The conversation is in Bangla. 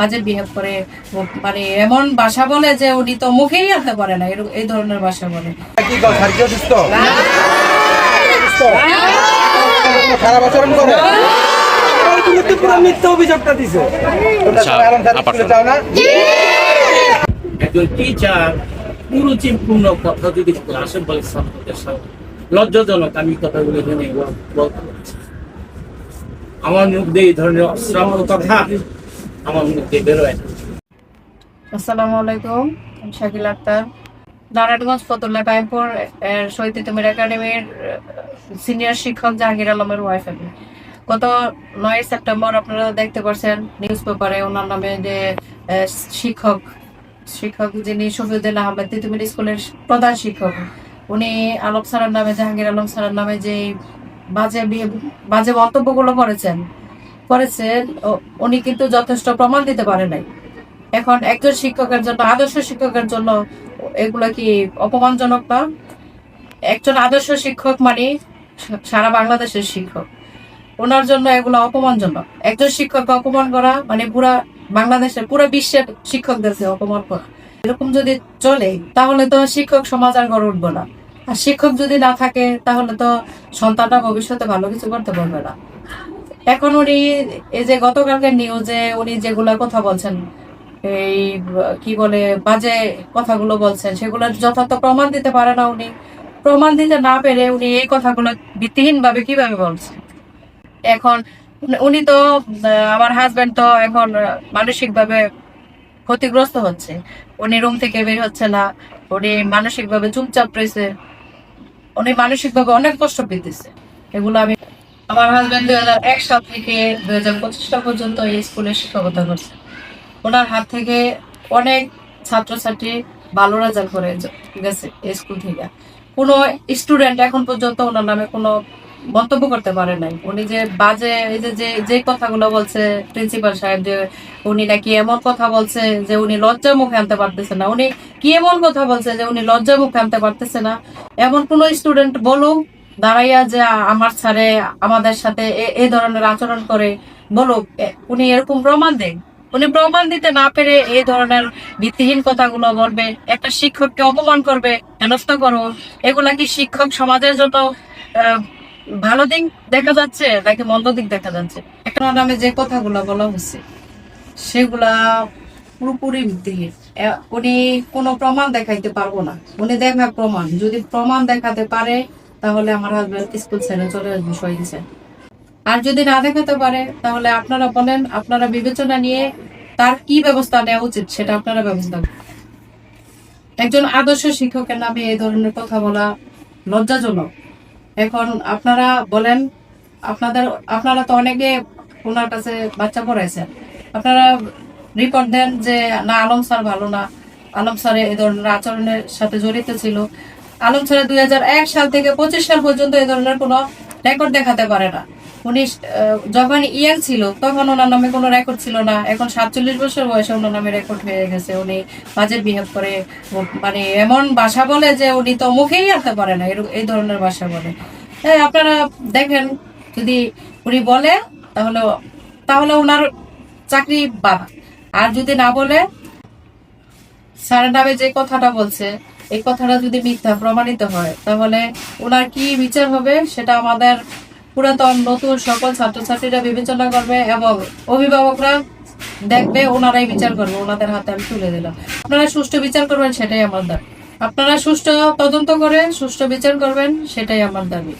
বাজে বিহেভ করে মানে এমন ভাষা বলে যে উনি তো মুখেই আনতে পারে না এরকম- এই ধরনের ভাষা বলে। কি কর সার্কিও সুস্থ? সুস্থ? খারাপ আচরণ করে? মিথ্যা অভিযোগটা দিছে। তোমরা সবাই আলম স্যার স্কুলে চাও না? একজন টিচার কুরুচিপূর্ণ কথা যদি ক্লাসে বলে ছাত্রদের সামনে। লজ্জাজনক আমি কথাগুলো এখানে বল- বলতে আমার মুখ দিয়ে এই ধরনের অশ্রাব্য কথা নারায়ণগঞ্জ ফতুল্লা কাইমপুর এর শহীদ তিতুমির একাডেমির সিনিয়র শিক্ষক জাহাঙ্গীর আলমের ওয়াইফ আমি। গত নয় সেপ্টেম্বর আপনারা দেখতে পাচ্ছেন নিউজ পেপারে ওনার নামে যে শিক্ষক শিক্ষক যিনি শফিউদ্দিন আহমেদ তিতুমির স্কুলের প্রধান শিক্ষক, উনি আলম স্যারের নামে, জাহাঙ্গীর আলম স্যারের নামে যে বাজে বাজে মন্তব্যগুলো করেছেন করেছেন উনি কিন্তু যথেষ্ট প্রমাণ দিতে পারে নাই। এখন একজন শিক্ষকের জন্য, আদর্শ শিক্ষকের জন্য এগুলো কি অপমানজনক না? একজন আদর্শ শিক্ষক মানে সারা বাংলাদেশের শিক্ষক। ওনার জন্য এগুলো অপমানজনক। একজন শিক্ষককে অপমান করা মানে পুরা বাংলাদেশের, পুরো বিশ্বের শিক্ষকদেরকে অপমান করা। এরকম যদি চলে, তাহলে তো শিক্ষক সমাজ আর গড়ে উঠবো না। আর শিক্ষক যদি না থাকে, তাহলে তো সন্তানরা ভবিষ্যতে ভালো কিছু করতে পারবে না। এখন উনি, এই যে গতকালকের নিউজে উনি যেগুলা কথা বলছেন, এই, কি বলে, বাজে কথাগুলো বলছেন সেগুলো যথার্থ প্রমাণ দিতে পারে না উনি। প্রমাণ দিতে না পেরে উনি এই কথাগুলো ভিত্তিহীন ভাবে কীভাবে বলছেন? এখন উনি- তো আমার হাজবেন্ড তো এখন মানসিক ভাবে ক্ষতিগ্রস্ত হচ্ছে। উনি রুম থেকে বের হচ্ছে না, উনি মানসিক ভাবে চুপচাপ রয়েছে। উনি মানসিক ভাবে অনেক কষ্ট পেতেছে। এগুলো আমি আমার হাজবেন্ড দুই হাজার এক সাল থেকে দুই হাজার পঁচিশ পর্যন্ত এই স্কুলে শিক্ষকতা করছে। ওনার হাত থেকে অনেক ছাত্রছাত্রী ভালো রেজাল্ট করে গেছে এই স্কুল থেকে। কোনো স্টুডেন্ট এখন পর্যন্ত ওনার নামে কোনো মন্তব্য করতে পারে নাই। উনি যে বাজে, এই যে যে যে কথাগুলো বলছে প্রিন্সিপাল সাহেব যে উনি নাকি এমন কথা বলছে যে উনি লজ্জার মুখে আনতে পারতেছে না। উনি কি এমন কথা বলছে যে উনি লজ্জার মুখে আনতে পারতেছে না? এমন কোনো স্টুডেন্ট বলুক দাঁড়াইয়া যে আমার ছাড়ে আমাদের সাথে এ- ধরনের আচরণ করে বলুক উনি এরকম প্রমাণ দেন। উনি প্রমাণ দিতে না পেরে এই ধরনের ভিত্তিহীন কথাগুলো বলবে একটা শিক্ষককে অপমান করবে হেনস্থ করো। এগুলা কি শিক্ষক সমাজের আহ, ভালো দিক দেখা যাচ্ছে নাকি মন্দ দিক দেখা যাচ্ছে? এখন নামে যে কথাগুলো বলা হচ্ছে সেগুলা পুরোপুরি ভিত্তিহীন। উনি কোনো প্রমাণ দেখাইতে পারব না। উনি দেখা প্রমাণ। যদি প্রমাণ দেখাতে পারে তাহলে আমার হাজবেন্ড স্কুল ছেড়ে চলে আসবে দিছে। আর যদি না দেখাতে পারে, তাহলে আপনারা বলেন, আপনারা বিবেচনা নিয়ে তার কি ব্যবস্থা নেওয়া উচিত সেটা আপনারা ব্যবস্থা একজন আদর্শ শিক্ষকের নামে এই ধরনের কথা বলা লজ্জাজনক। এখন আপনারা বলেন, আপনাদের, আপনারা তো অনেকে ওনার কাছে বাচ্চা পড়াইছেন। আপনারা রিপোর্ট দেন যে, না, আলম স্যার ভালো না। আলম স্যার এই ধরনের আচরণের সাথে জড়িত ছিল। আলম স্যার দুই সাল থেকে পঁচিশ সাল পর্যন্ত এই ধরনের কোনো রেকর্ড দেখাতে পারে না। উনি যখন ইয়াং ছিল, তখন ওনার নামে কোনো রেকর্ড ছিল না। এখন সাতচল্লিশ বছর বয়সে ওনার নামে রেকর্ড হয়ে গেছে। উনি বাজে বিহেভ করে মানে এমন ভাষা বলে যে উনি তো মুখেই আনতে পারে না এই ধরনের ভাষা বলে। তাই আপনারা দেখেন, যদি উনি বলে, তাহলে তাহলে ওনার চাকরি বাদ। আর যদি না বলে, স্যারের নামে যে কথাটা বলছে এই কথাটা যদি মিথ্যা প্রমাণিত হয়, তাহলে ওনার কি বিচার হবে? সেটা আমাদের পুরাতন নতুন সকল ছাত্রছাত্রীরা বিবেচনা করবে এবং অভিভাবকরা দেখবে, ওনারাই বিচার করবে। ওনাদের হাতে আমি তুলে দিলাম। আপনারা সুষ্ঠু বিচার করবেন, সেটাই আমার দাবি। আপনারা সুষ্ঠু তদন্ত করে সুষ্ঠু বিচার করবেন, সেটাই আমার দাবি।